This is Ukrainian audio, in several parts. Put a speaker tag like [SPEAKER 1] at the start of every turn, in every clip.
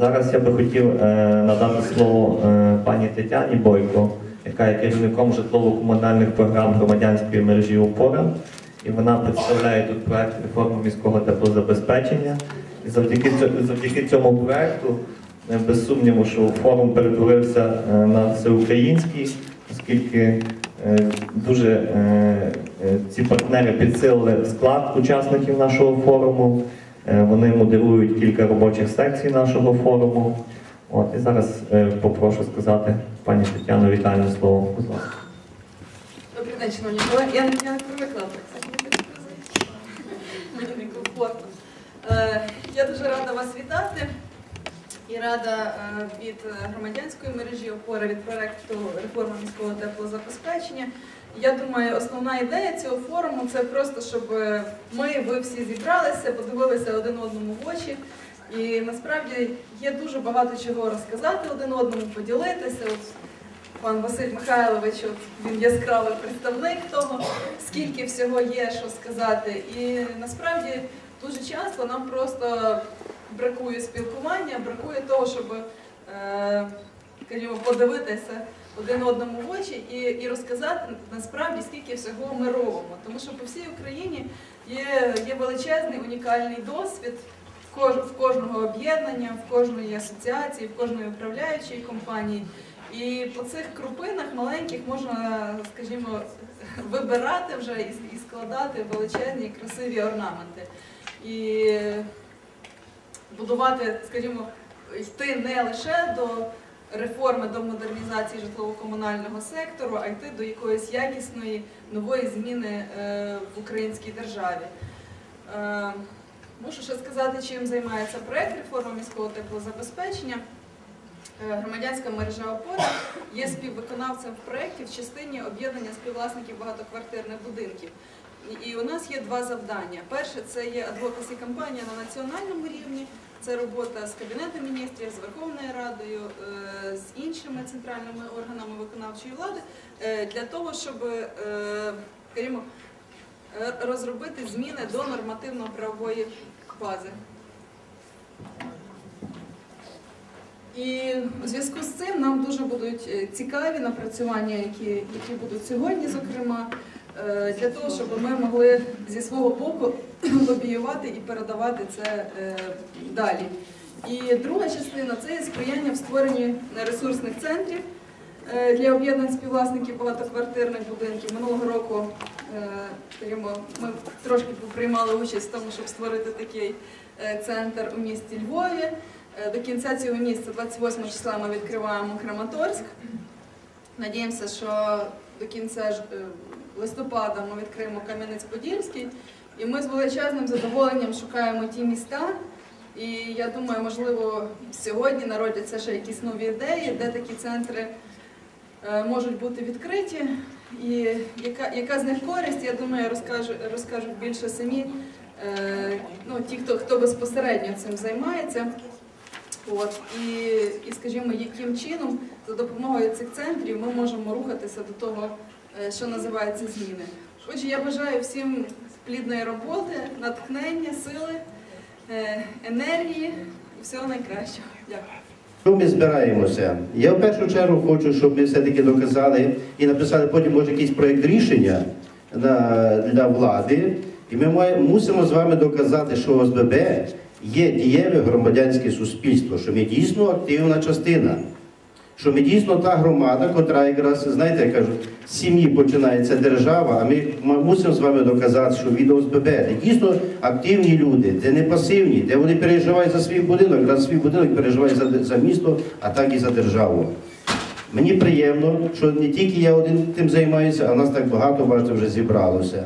[SPEAKER 1] Зараз я би хотів е, надати слово е, пані Тетяні Бойко, яка є керівником житлово-комунальних програм громадянської мережі ОПОРА. І вона представляє тут проект реформи міського теплозабезпечення. І завдяки, завдяки цьому проекту, е, без сумніву, що форум перетворився на всеукраїнський, оскільки дуже ці партнери підсилили склад учасників нашого форуму. Е, Вони модерують кілька робочих секцій нашого форуму. От, і зараз е, попрошу сказати пані Тетяну вітальне слово. Будь ласка.
[SPEAKER 2] Добрий день, шановні колеги. Я, не привикла так. Мені некомфортно. Е, я дуже рада вас вітати і рада від громадянської мережі опори від проекту реформи міського теплозабезпечення. Я думаю, основна ідея цього форуму це просто, щоб ми, ви всі зібралися, подивилися один одному в очі. І насправді є дуже багато чого розказати один одному, поділитися. От пан Василь Михайлович, от він яскравий представник того, скільки всього є, що сказати. І насправді дуже часто нам просто бракує спілкування, бракує того, щоб е, скажімо, подивитися один одному в очі і, і розказати насправді, скільки всього ми робимо. Тому що по всій Україні є, є величезний унікальний досвід в, кож, в кожного об'єднання, в кожної асоціації, в кожної управляючої компанії. І по цих крупинах маленьких можна, скажімо, вибирати вже і складати величезні красиві орнаменти. І будувати, скажімо, йти не лише до реформи, до модернізації житлово-комунального сектору, а йти до якоїсь якісної нової зміни е, в українській державі. Е, Мушу ще сказати, чим займається проект реформи міського теплозабезпечення. Е, Громадянська мережа опора є співвиконавцем в проєкті в частині об'єднання співвласників багатоквартирних будинків. І у нас є два завдання. Перше це є адвокасі кампанія на національному рівні. Це робота з Кабінетом міністрів, з Верховною Радою, е, з іншими центральними органами виконавчої влади е, для того, щоб скажімо, е, розробити зміни до нормативно-правової бази. І у зв'язку з цим нам дуже будуть цікаві напрацювання, які, які будуть сьогодні, зокрема, для того, щоб ми могли зі свого боку лобіювати і передавати це е, далі. І друга частина це сприяння в створенні ресурсних центрів е, для об'єднань співвласників багатоквартирних будинків. Минулого року е, ми трошки приймали участь в тому, щоб створити такий е, центр у місті Львові. Е, До кінця цього місяця, 28 числа, ми відкриваємо Краматорськ. Надіємося, що до кінця е, листопада ми відкриємо Кам'янець-Подільський. І ми з величезним задоволенням шукаємо ті міста. І я думаю, можливо, сьогодні народяться ще якісь нові ідеї, де такі центри е, можуть бути відкриті. І яка, яка з них користь, я думаю, розкажу, розкажуть більше самі е, ну, ті, хто, хто безпосередньо цим займається. От, і, і скажімо, яким чином за допомогою цих центрів ми можемо рухатися до того, е, що називається зміни. Отже, я бажаю всім плідної роботи, натхнення, сили, е, енергії і всього найкращого. Дякую.
[SPEAKER 3] Що ми збираємося? Я в першу чергу хочу, щоб ми все-таки доказали і написали потім, може, якийсь проєкт рішення для влади. І ми мусимо з вами доказати, що ОСББ є дієве громадянське суспільство, що ми дійсно активна частина. Що ми дійсно та громада, котра якраз, знаєте, як кажуть, з сім'ї починається держава, а ми мусимо з вами доказати, що від ОСББ, де дійсно активні люди, де не пасивні, де вони переживають за свій будинок, за свій будинок переживають за, за місто, а так і за державу. Мені приємно, що не тільки я один тим займаюся, а нас так багато, бачите, вже зібралося.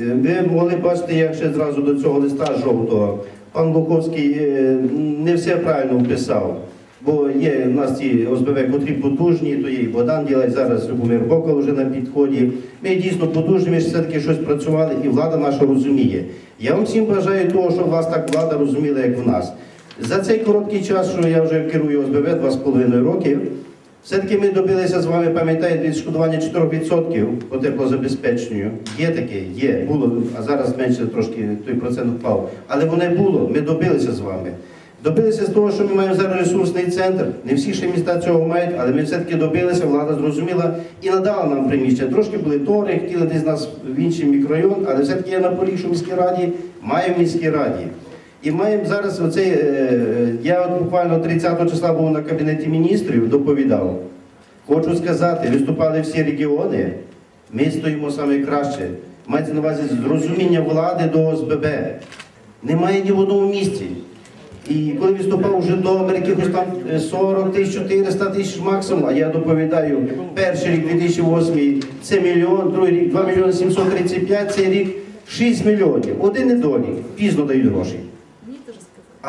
[SPEAKER 3] Е, Ви могли бачити, як ще зразу до цього листа жовтого. Пан Луковський е, не все правильно вписав. Бо є в нас ці ОСБВ, котрі потужні, то є і Богдан ділить зараз Любомир Бокол вже на підході. Ми дійсно потужні, ми ж все-таки щось працювали, і влада наша розуміє. Я вам всім бажаю того, щоб вас так влада розуміла, як в нас. За цей короткий час, що я вже керую ОСБВ, два з половиною роки, все-таки ми добилися з вами, пам'ятаєте, відшкодування 4% по теплозабезпеченню. Є таке, є, було, а зараз менше трошки той процент впав. Але воно було, ми добилися з вами. Добилися з того, що ми маємо зараз ресурсний центр. Не всі ще міста цього мають, але ми все-таки добилися, влада зрозуміла і надала нам приміщення. Трошки були тори, хотіли десь нас в інший мікрорайон, але все-таки я наполіг, що в міській раді, маю в міській раді. І маємо зараз оцей, е, е, я от буквально 30 числа був на кабінеті міністрів, доповідав. Хочу сказати, виступали всі регіони, ми стоїмо саме краще. Мається на увазі зрозуміння влади до ОСББ. Немає ні в одному місті. І коли виступав вже до якихось там е, 40 тисяч, 400 тисяч максимум, а я доповідаю, перший рік 2008 це мільйон, другий рік 2 мільйони 735, цей рік 6 мільйонів. Один недолік, пізно дають гроші.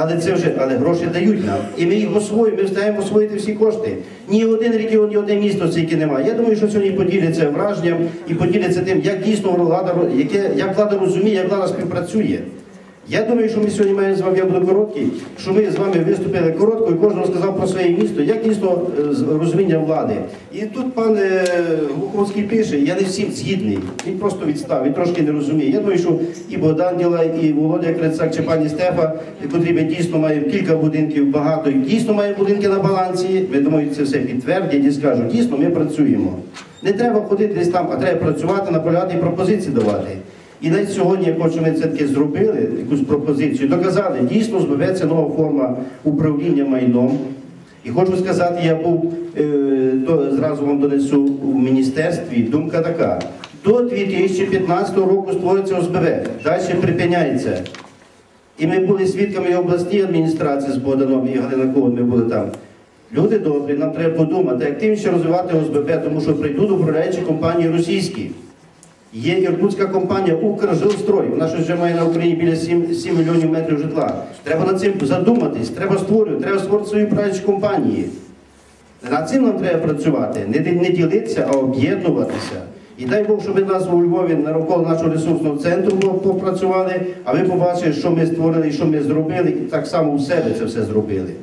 [SPEAKER 3] Але це вже, але гроші дають нам. І ми їх освоїмо, ми встигаємо освоїти всі кошти. Ні один регіон, ні одне місто стільки немає. Я думаю, що сьогодні поділяться враженням і поділяться тим, як дійсно влада, яке, як влада розуміє, як влада співпрацює. Я думаю, що ми сьогодні маємо з вами, я буду короткий, що ми з вами виступили коротко і кожен сказав про своє місто, як дійсно е, розуміння влади. І тут пан е, Гуховський пише, я не всім згідний. Він просто відстав, він трошки не розуміє. Я думаю, що і Богдан Діла, і Володя Крицак, чи пані Стефа, котрі ми дійсно маємо кілька будинків, багато, дійсно маємо будинки на балансі. Ми думаю, це все підтвердять і скажуть, дійсно ми працюємо. Не треба ходити десь там, а треба працювати, наполягати і пропозиції давати. І навіть сьогодні, я хочу, ми це таки зробили, якусь пропозицію, доказали, дійсно збереться нова форма управління майном. І хочу сказати, я був, е, то зразу вам донесу у міністерстві, думка така. До 2015 року створиться ОСББ, далі припиняється. І ми були свідками і обласній адміністрації з Богданом і Галинаковим, ми були там. Люди добрі, нам треба подумати, активніше розвивати ОСББ, тому що прийдуть управляючі компанії російські. Є іркутська компанія Укржилстрой. Вона щось вже має на Україні біля 7, 7 мільйонів метрів житла. Треба над цим задуматись, треба створювати, треба створити свої управляючі компанії. Над цим нам треба працювати, не, не ділитися, а об'єднуватися. І дай Бог, щоб нас у Львові навколо нашого ресурсного центру попрацювали, а ви побачили, що ми створили що ми зробили, і так само у себе це все зробили.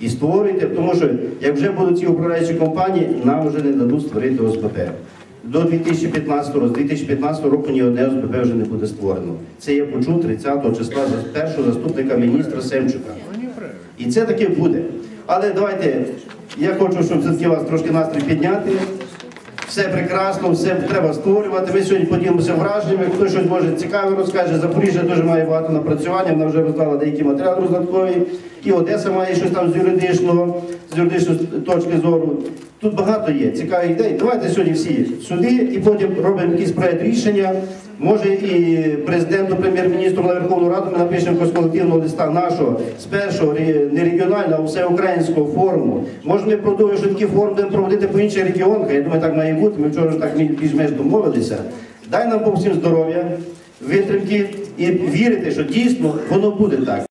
[SPEAKER 3] І створюйте, тому що як вже будуть ці управляючі компанії, нам вже не дадуть створити ОСББ. До 2015 року, з 2015 року ні одне ОСББ вже не буде створено. Це я почув 30 числа першого заступника міністра Семчука. І це таки буде. Але давайте, я хочу, щоб все-таки вас трошки настрій підняти. Все прекрасно, все треба створювати. Ми сьогодні поділимося враженнями. Хто щось може цікаве розкаже. Запоріжжя дуже має багато напрацювання, вона вже роздала деякі матеріали роздаткові. І Одеса має щось там з юридичного, з юридичної точки зору. Тут багато є цікавих ідей. Давайте сьогодні всі сюди і потім робимо якийсь проект рішення. Може і президенту, прем'єр-міністру на Верховну Раду ми напишемо якогось колективного листа нашого з першого не регіонального, а всеукраїнського форуму. Може ми продовжуємо, що такі форуми будемо проводити по інших регіонах. Я думаю, так має бути. Ми вчора так більш-менш домовилися. Дай нам по всім здоров'я, витримки і вірити, що дійсно воно буде так.